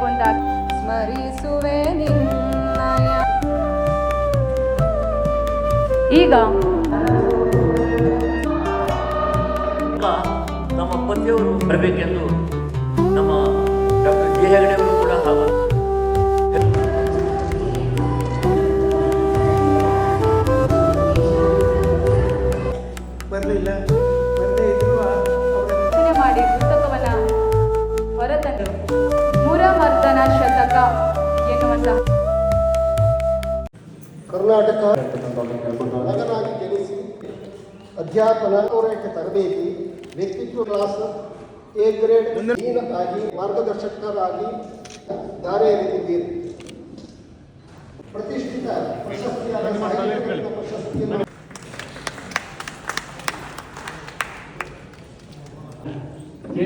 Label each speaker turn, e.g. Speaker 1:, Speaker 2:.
Speaker 1: ಕೊಂಡ ಸ್ಮರಿಸುವೆ ನಿನ್ನಯ. ಈಗ ನಮ್ಮ ಪತಿಯವರು ಬರಬೇಕೆಂದು ನಮ್ಮ ಡಾಕ್ಟರ್ ಜೆ ಕೂಡ ಹಾಗೆ
Speaker 2: ಬರಲಿಲ್ಲ.
Speaker 3: ಕರ್ನಾಟಕ ಮಗನಾಗಿ ಜನಿಸಿ ಅಧ್ಯಾಪನ ಪೂರೈಕ ತರಬೇತಿ ವ್ಯಕ್ತಿತ್ವ ಕ್ಲಾಸ್ ಎ ಗ್ರೇಡ್ ಡೀನ್ ಆಗಿ ಮಾರ್ಗದರ್ಶಕರಾಗಿ ದಾರಿ ಎರೆದಿದ್ದೀರಿ ಪ್ರತಿಷ್ಠಿತ ಪ್ರಶಸ್ತಿಯಾದ ಸಾಹಿತ್ಯ ರತ್ನ ಪ್ರಶಸ್ತಿಯನ್ನು
Speaker 4: ಜೆ